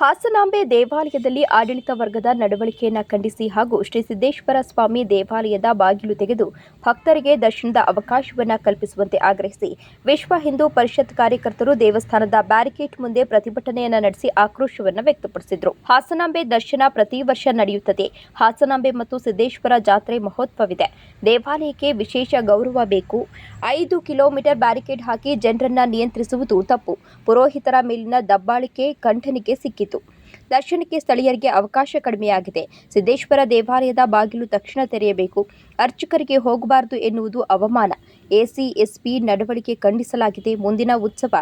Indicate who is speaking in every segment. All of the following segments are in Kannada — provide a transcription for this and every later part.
Speaker 1: ಹಾಸನಾಂಬೆ ದೇವಾಲಯದಲ್ಲಿ ಆಡಳಿತ ವರ್ಗದ ನಡವಳಿಕೆಯನ್ನು ಖಂಡಿಸಿ ಹಾಗೂ ಶ್ರೀ ಸಿದ್ದೇಶ್ವರ ಸ್ವಾಮಿ ದೇವಾಲಯದ ಬಾಗಿಲು ತೆಗೆದು ಭಕ್ತರಿಗೆ ದರ್ಶನದ ಅವಕಾಶವನ್ನು ಕಲ್ಪಿಸುವಂತೆ ಆಗ್ರಹಿಸಿ ವಿಶ್ವ ಹಿಂದೂ ಪರಿಷತ್ ಕಾರ್ಯಕರ್ತರು ದೇವಸ್ಥಾನದ ಬ್ಯಾರಿಕೇಡ್ ಮುಂದೆ ಪ್ರತಿಭಟನೆಯನ್ನು ನಡೆಸಿ ಆಕ್ರೋಶವನ್ನು ವ್ಯಕ್ತಪಡಿಸಿದರು. ಹಾಸನಾಂಬೆ ದರ್ಶನ ಪ್ರತಿ ವರ್ಷ ನಡೆಯುತ್ತದೆ. ಹಾಸನಾಂಬೆ ಮತ್ತು ಸಿದ್ದೇಶ್ವರ ಜಾತ್ರೆ ಮಹೋತ್ಸವವಿದೆ. ದೇವಾಲಯಕ್ಕೆ ವಿಶೇಷ ಗೌರವ ಬೇಕು. ಐದು ಕಿಲೋಮೀಟರ್ ಬ್ಯಾರಿಕೇಡ್ ಹಾಕಿ ಜನರನ್ನ ನಿಯಂತ್ರಿಸುವುದು ತಪ್ಪು. ಪುರೋಹಿತರ ಮೇಲಿನ ದಬ್ಬಾಳಿಕೆ, ಕಂಠನಿಗೆ ಸಿಕ್ಕಿತು ದರ್ಶನಕ್ಕೆ ಸ್ಥಳೀಯರಿಗೆ ಅವಕಾಶ ಕಡಿಮೆಯಾಗಿದೆ. ಸಿದ್ದೇಶ್ವರ ದೇವಾಲಯದ ಬಾಗಿಲು ತಕ್ಷಣ ತೆರೆಯಬೇಕು. ಅರ್ಚಕರಿಗೆ ಹೋಗಬಾರದು ಎನ್ನುವುದು ಅವಮಾನ. ಎಸಿ, ಎಸ್ಪಿ ನಡವಳಿಕೆ ಖಂಡಿಸಲಾಗಿದೆ. ಮುಂದಿನ ಉತ್ಸವ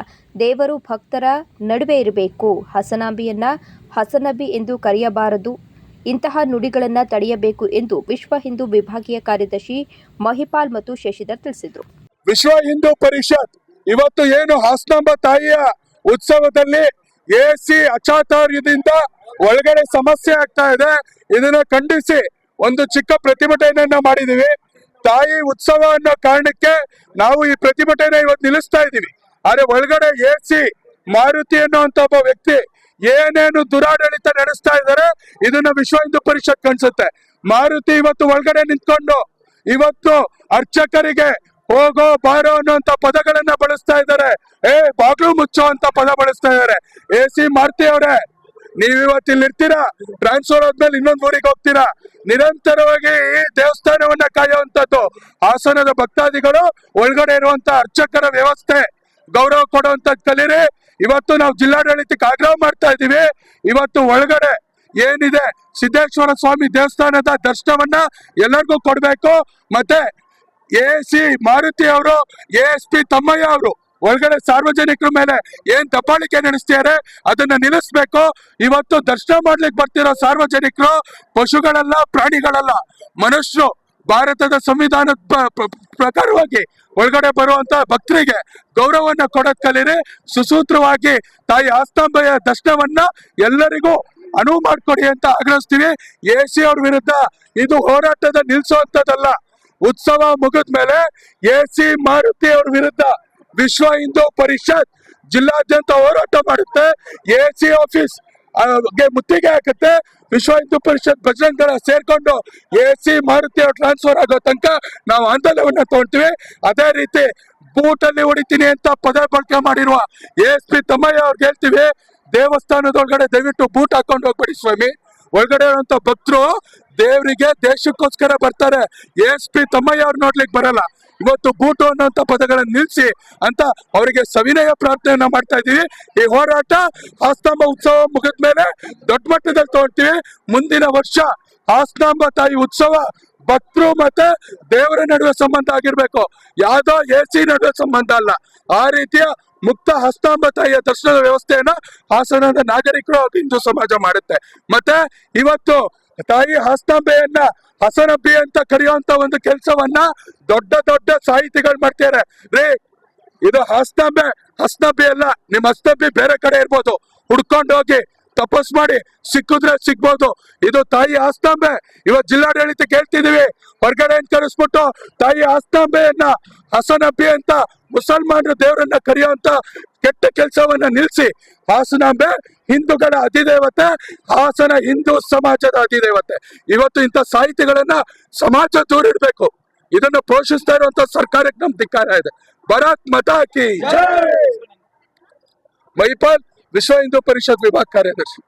Speaker 1: ದೇವರು ಭಕ್ತರ ನಡುವೆ ಇರಬೇಕು. ಹಸನಾಂಬಿಯನ್ನ ಹಸನಬಿ ಎಂದು ಕರೆಯಬಾರದು. ಇಂತಹ ನುಡಿಗಳನ್ನು ತಡೆಯಬೇಕು ಎಂದು ವಿಶ್ವ ಹಿಂದೂ ವಿಭಾಗೀಯ ಕಾರ್ಯದರ್ಶಿ ಮಹಿಪಾಲ್ ಮತ್ತು ಶಶಿಧರ್ ತಿಳಿಸಿದರು.
Speaker 2: ವಿಶ್ವ ಹಿಂದೂ ಪರಿಷತ್, ಇವತ್ತು ಏನು ಹಾಸನಾಂಬ ತಾಯಿಯ ಉತ್ಸವದಲ್ಲಿ ಎ ಸಿ ಅಚಾತುರ್ಯದಿಂದ ಒಳಗಡೆ ಸಮಸ್ಯೆ ಆಗ್ತಾ ಇದೆ. ಇದನ್ನ ಖಂಡಿಸಿ ಒಂದು ಚಿಕ್ಕ ಪ್ರತಿಭಟನೆಯನ್ನ ಮಾಡಿದೀವಿ. ತಾಯಿ ಉತ್ಸವ ಅನ್ನೋ ಕಾರಣಕ್ಕೆ ನಾವು ಈ ಪ್ರತಿಭಟನೆ ಇವತ್ತು ನಿಲ್ಲಿಸ್ತಾ ಇದೀವಿ ಆದ್ರೆ ಒಳಗಡೆ ಎ ಸಿ ಮಾರುತಿ ಅನ್ನುವಂತ ಒಬ್ಬ ವ್ಯಕ್ತಿ ಏನೇನು ದುರಾಡಳಿತ ನಡೆಸ್ತಾ ಇದ್ದಾರೆ, ಇದನ್ನ ವಿಶ್ವ ಹಿಂದೂ ಪರಿಷತ್ ಕಾಣಿಸುತ್ತೆ. ಮಾರುತಿ ಇವತ್ತು ಒಳಗಡೆ ನಿಂತ್ಕೊಂಡು ಇವತ್ತು ಅರ್ಚಕರಿಗೆ ಹೋಗೋ ಬಾರೋ ಅನ್ನುವಂತ ಪದಗಳನ್ನ ಮುಚ್ಚೋ ಅಂತ ಪದ ಬಳಸ್ತಾ ಇದ್ದಾರೆ ಎ ಸಿ ಮಾರುತಿ ಅವರೇ, ನೀವ್ ಇವತ್ತು ಇಲ್ಲಿ ಇರ್ತೀರಾ? ಟ್ರಾನ್ಸ್ಫರ್ ಆದ್ಮೇಲೆ ಇನ್ನೊಂದ್ ಊರಿಗೆ ಹೋಗ್ತೀರಾ? ನಿರಂತರವಾಗಿ ಈ ದೇವಸ್ಥಾನವನ್ನ ಕಾಯುವಂತದ್ದು ಹಾಸನದ ಭಕ್ತಾದಿಗಳು, ಒಳಗಡೆ ಇರುವಂತ ಅರ್ಚಕರ ವ್ಯವಸ್ಥೆ, ಗೌರವ ಕೊಡುವಂತದ್ ಕಲೀರಿ. ಇವತ್ತು ನಾವು ಜಿಲ್ಲಾಡಳಿತಕ್ಕೆ ಆಗ್ರಹ ಮಾಡ್ತಾ ಇದೀವಿ ಇವತ್ತು ಒಳಗಡೆ ಏನಿದೆ? ಸಿದ್ದೇಶ್ವರ ಸ್ವಾಮಿ ದೇವಸ್ಥಾನದ ದರ್ಶನವನ್ನ ಎಲ್ಲರಿಗೂ ಕೊಡ್ಬೇಕು. ಮತ್ತೆ ಎ ಸಿ ಮಾರುತಿ ಅವರು, ಎ ಎಸ್ ಪಿ ತಮ್ಮಯ್ಯ ಅವರು ಒಳಗಡೆ ಸಾರ್ವಜನಿಕರ ಮೇಲೆ ಏನ್ ದಬ್ಬಾಳಿಕೆ ನಡೆಸ್ತಿದ್ದಾರೆ ಅದನ್ನ ನಿಲ್ಲಿಸ್ಬೇಕು. ಇವತ್ತು ದರ್ಶನ ಮಾಡ್ಲಿಕ್ಕೆ ಬರ್ತಿರೋ ಸಾರ್ವಜನಿಕರು ಪಶುಗಳಲ್ಲ, ಪ್ರಾಣಿಗಳಲ್ಲ, ಮನುಷ್ಯರು ಭಾರತದ ಸಂವಿಧಾನದ ಪ್ರ- ಪ್ರ- ಪ್ರಕಾರವಾಗಿ ಒಳಗಡೆ ಬರುವಂತ ಭಕ್ತರಿಗೆ ಗೌರವವನ್ನ ಕೊಡೋದ್ ಕಲೀರಿ. ಸುಸೂತ್ರವಾಗಿ ತಾಯಿ ಆಸ್ತಾಂಬೆಯ ದರ್ಶನವನ್ನ ಎಲ್ಲರಿಗೂ ಅನುವು ಮಾಡ್ಕೊಡಿ ಅಂತ ಆಗ್ರಹಿಸ್ತೀವಿ. ಎ ಸಿ ಅವ್ರ ವಿರುದ್ಧ ಇದು ಹೋರಾಟದ ನಿಲ್ಸುವಂತದಲ್ಲ ಉತ್ಸವ ಮುಗಿದ ಮೇಲೆ ಎ ಸಿ ಮಾರುತಿ ಅವ್ರ ವಿರುದ್ಧ ವಿಶ್ವ ಹಿಂದೂ ಪರಿಷತ್ ಜಿಲ್ಲಾದ್ಯಂತ ಹೋರಾಟ ಮಾಡುತ್ತೆ. ಎ ಸಿ ಆಫೀಸ್ ಮುತ್ತಿಗೆ ಹಾಕುತ್ತೆ. ವಿಶ್ವ ಹಿಂದೂ ಪರಿಷತ್ ಬಜರಂಗ ದಳ ಸೇರ್ಕೊಂಡು ಎ ಸಿ ಮಾರುತಿ ಟ್ರಾನ್ಸ್ಫರ್ ಆಗೋ ತನಕ ನಾವು ಆಂದೋಲನವನ್ನ ತಗೊಳ್ತೀವಿ ಅದೇ ರೀತಿ ಬೂಟಲ್ಲಿ ಹೊಡಿತೀನಿ ಅಂತ ಪದ ಬಳಕೆ ಮಾಡಿರುವ ಎಸ್ ಪಿ ತಮ್ಮಯ್ಯ ಅವ್ರಿಗೆ ಹೇಳ್ತೀವಿ, ದೇವಸ್ಥಾನದೊಳಗಡೆ ದಯವಿಟ್ಟು ಬೂಟ್ ಹಾಕೊಂಡು ಹೋಗ್ಬೇಡಿ ಸ್ವಾಮಿ. ಒಳಗಡೆ ಇರುವಂತ ಭಕ್ತರು ದೇವರಿಗೆ ದೇಶಕ್ಕೋಸ್ಕರ ಬರ್ತಾರೆ. ಎಸ್ ಪಿ ತಮ್ಮಯ್ಯ ಅವ್ರು ನೋಡ್ಲಿಕ್ಕೆ ಬರಲ್ಲ. ಇವತ್ತು ಬೂಟು ಅನ್ನೋಂಥ ಪದಗಳನ್ನು ನಿಲ್ಲಿಸಿ ಅಂತ ಅವರಿಗೆ ಸವಿನಯ ಪ್ರಾರ್ಥನೆಯನ್ನ ಮಾಡ್ತಾ ಇದ್ದೀವಿ. ಈ ಹೋರಾಟ ಆಸ್ತಾಂಬ ಉತ್ಸವ ಮುಗಿದ ಮೇಲೆ ದೊಡ್ಡ ಮಟ್ಟದಲ್ಲಿ ತಗೊಳ್ತೀವಿ ಮುಂದಿನ ವರ್ಷ ಹಾಸ್ತಾಂಬ ತಾಯಿ ಉತ್ಸವ ಭಕ್ತರು ಮತ್ತೆ ದೇವರ ನಡುವೆ ಸಂಬಂಧ ಆಗಿರ್ಬೇಕು. ಯಾವ್ದೋ ಎ ಸಿ ನಡುವೆ ಸಂಬಂಧ ಅಲ್ಲ. ಆ ರೀತಿಯ ಮುಕ್ತ ಹಸ್ತಾಂಬ ತಾಯಿಯ ದರ್ಶನದ ವ್ಯವಸ್ಥೆಯನ್ನ ಹಾಸನದ ನಾಗರಿಕರು ಹಿಂದೂ ಸಮಾಜ ಮಾಡುತ್ತೆ. ಮತ್ತೆ ಇವತ್ತು ತಾಯಿ ಹಸ್ತಾಂಬೆಯನ್ನ ಹಸನಬ್ಬಿ ಅಂತ ಕರೆಯುವಂತ ಒಂದು ಕೆಲಸವನ್ನ ದೊಡ್ಡ ದೊಡ್ಡ ಸಾಹಿತಿಗಳು ಮಾಡ್ತಾರೆ ರೀ, ಇದು ಹಸ್ತಂಬೆ, ಹಸ್ತಂಬಿ ಅಲ್ಲ ನಿಮ್ ಹಸ್ತಂಬಿ ಬೇರೆ ಕಡೆ ಇರ್ಬೋದು. ಹುಡ್ಕೊಂಡು ಹೋಗಿ ತಪಸ್ ಮಾಡಿ ಸಿಕ್ಕಿದ್ರೆ ಸಿಗ್ಬೋದು. ಇದು ತಾಯಿ ಆಸ್ತಂಬೆ ಇವತ್ತು ಜಿಲ್ಲಾಡಳಿತ ಕೇಳ್ತಿದೀವಿ ಹೊರಗಡೆ ಕರೆಸ್ಬಿಟ್ಟು ತಾಯಿ ಆಸ್ತಂಬೆಯನ್ನ ಹಸನಬ್ಬಿ ಅಂತ ಮುಸಲ್ಮಾನರು ದೇವರನ್ನ ಕರೆಯುವಂತ ಕೆಟ್ಟ ಕೆಲಸವನ್ನ ನಿಲ್ಲಿಸಿ ಹಾಸನಾಂಬೆ ಹಿಂದೂಗಳ ಅಧಿದೇವತೆ ಹಾಸನ ಹಿಂದೂ ಸಮಾಜದ ಅಧಿದೇವತೆ. ಇವತ್ತು ಇಂಥ ಸಾಹಿತಿಗಳನ್ನ ಸಮಾಜ ದೂರಿಡ್ಬೇಕು. ಇದನ್ನು ಪೋಷಿಸ್ತಾ ಇರುವಂತ ಸರ್ಕಾರಕ್ಕೆ ನಮ್ ಧಿಕ್ಕಾರ ಇದೆ. ಭರತ್ ಮತ ಕಿ ಮೈಪಾಲ್ ವಿಶ್ವ ಹಿಂದೂ ಪರಿಷತ್ ವಿಭಾಗ ಕಾರ್ಯದರ್ಶಿ